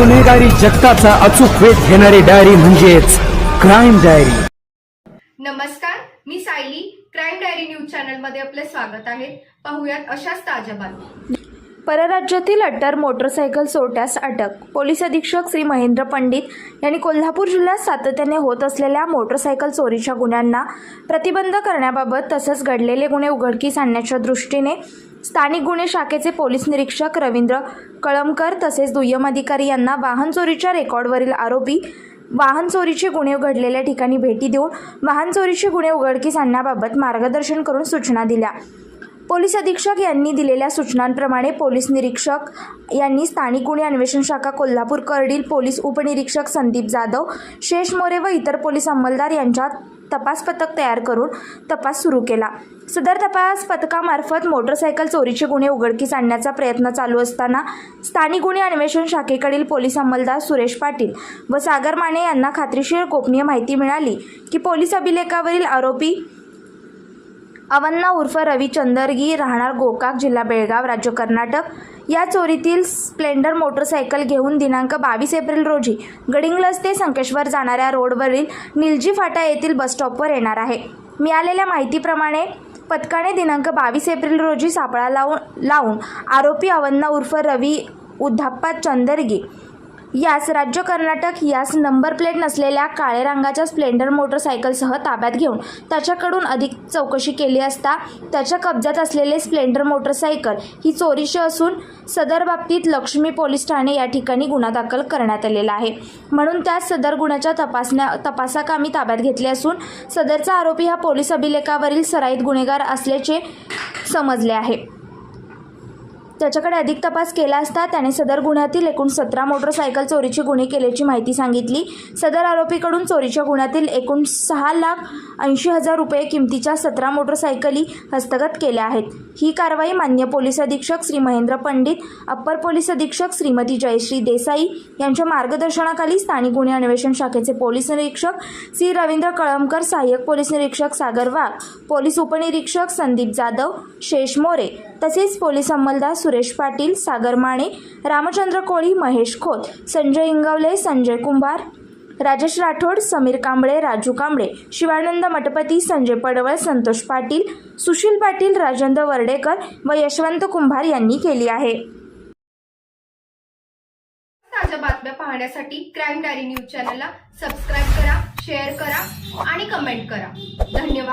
गुन्हेगारी जगताचा अचूक वेध घेणारी डायरी म्हणजेच क्राईम डायरी. नमस्कार मी सायली. क्राईम डायरी न्यूज चॅनलमध्ये आपले स्वागत आहे. पाहुयात अशाच ताज्या बातम्या. परराज्यातील अट्टर मोटरसायकल चोरट्यास अटक. पोलीस अधीक्षक श्री महेंद्र पंडित यांनी कोल्हापूर जिल्ह्यात सातत्याने होत असलेल्या मोटरसायकल चोरीच्या गुन्ह्यांना प्रतिबंध करण्याबाबत तसंच घडलेले गुन्हे उघडकीस आणण्याच्या दृष्टीने स्थानिक गुन्हे शाखेचे पोलीस निरीक्षक रवींद्र कळमकर तसेच दुय्यम अधिकारी यांना वाहन चोरीच्या रेकॉर्डवरील आरोपी वाहन चोरीचे गुन्हे घडलेल्या ठिकाणी भेटी देऊन वाहन चोरीचे गुन्हे उघडकीस आणण्याबाबत मार्गदर्शन करून सूचना दिल्या. पोलीस अधीक्षक यांनी दिलेल्या सूचनांप्रमाणे पोलीस निरीक्षक यांनी स्थानिक गुन्हे अन्वेषण शाखा कोल्हापूर करडील पोलीस उपनिरीक्षक संदीप जाधव शेष मोरे व इतर पोलीस अंमलदार यांच्या तपास पथक तयार करून तपास सुरू केला. सदर तपास पथकामार्फत मोटरसायकल चोरीचे गुन्हे उघडकीस आणण्याचा प्रयत्न चालू असताना स्थानिक गुन्हे अन्वेषण शाखेकडील पोलीस अंमलदार सुरेश पाटील व सागर माने यांना खात्रीशीर गोपनीय माहिती मिळाली की पोलीस अभिलेखावरील आरोपी अवन्ना उर्फ रवी चंदरगी राहणार गोकाक जिल्हा बेळगाव राज्य कर्नाटक. या चोरीतील स्प्लेंडर मोटरसायकल घेऊन दिनांक बावीस एप्रिल रोजी गडिंग्लज ते संकेश्वर जाणाऱ्या रोडवरील निलजी फाटा येथील बसस्टॉपवर येणार आहे. मिळालेल्या माहितीप्रमाणे पथकाने दिनांक बावीस एप्रिल रोजी सापळा लावून लावून आरोपी अवन्ना उर्फ रवी उद्धाप्पा चंदरगी यास राज्य कर्नाटक यास नंबर प्लेट नसलेल्या काळे रंगाच्या स्प्लेंडर मोटरसायकलसह ताब्यात घेऊन त्याच्याकडून अधिक चौकशी केली असता त्याच्या कब्जात असलेले स्प्लेंडर मोटरसायकल ही चोरीची असून सदर बाबतीत लक्ष्मी पोलीस ठाणे या ठिकाणी गुन्हा दाखल करण्यात आलेला आहे. म्हणून त्याच सदर गुन्ह्याच्या तपासण्या तपासाकामी ताब्यात घेतले असून सदरचा आरोपी हा पोलीस अभिलेखावरील सराईत गुन्हेगार असल्याचे समजले आहे. त्याच्याकडे अधिक तपास केला असता त्याने सदर गुन्ह्यातील एकूण सतरा मोटरसायकल चोरीचे गुन्हे केल्याची माहिती सांगितली. सदर आरोपीकडून चोरीच्या गुन्ह्यातील एकूण सहा लाख ऐंशी हजार रुपये किमतीच्या सतरा मोटरसायकली हस्तगत केल्या आहेत. ही कारवाई मान्य पोलीस अधीक्षक श्री महेंद्र पंडित अप्पर पोलीस अधीक्षक श्रीमती जयश्री देसाई यांच्या मार्गदर्शनाखाली स्थानिक गुन्हे अन्वेषण शाखेचे पोलीस निरीक्षक श्री रवींद्र कळमकर सहाय्यक पोलीस निरीक्षक सागर वाघ पोलीस उपनिरीक्षक संदीप जाधव शेष मोरे तसेच पोलीस अंमलदार सुरेश पाटील सागर माने रामचंद्र कोळी महेश खोत संजय इंगवले संजय कुंभार राजेश राठोड समीर कांबळे राजू कांबळे शिवानंद मठपती संजय पडवळ संतोष पाटील सुशील पाटील राजेंद्र वर्डेकर व यशवंत कुंभार यांनी केली आहे. ताज्या बातम्या पाहण्यासाठी क्राईम डायरी न्यूज चॅनलला सबस्क्राईब करा शेअर करा आणि कमेंट करा. धन्यवाद.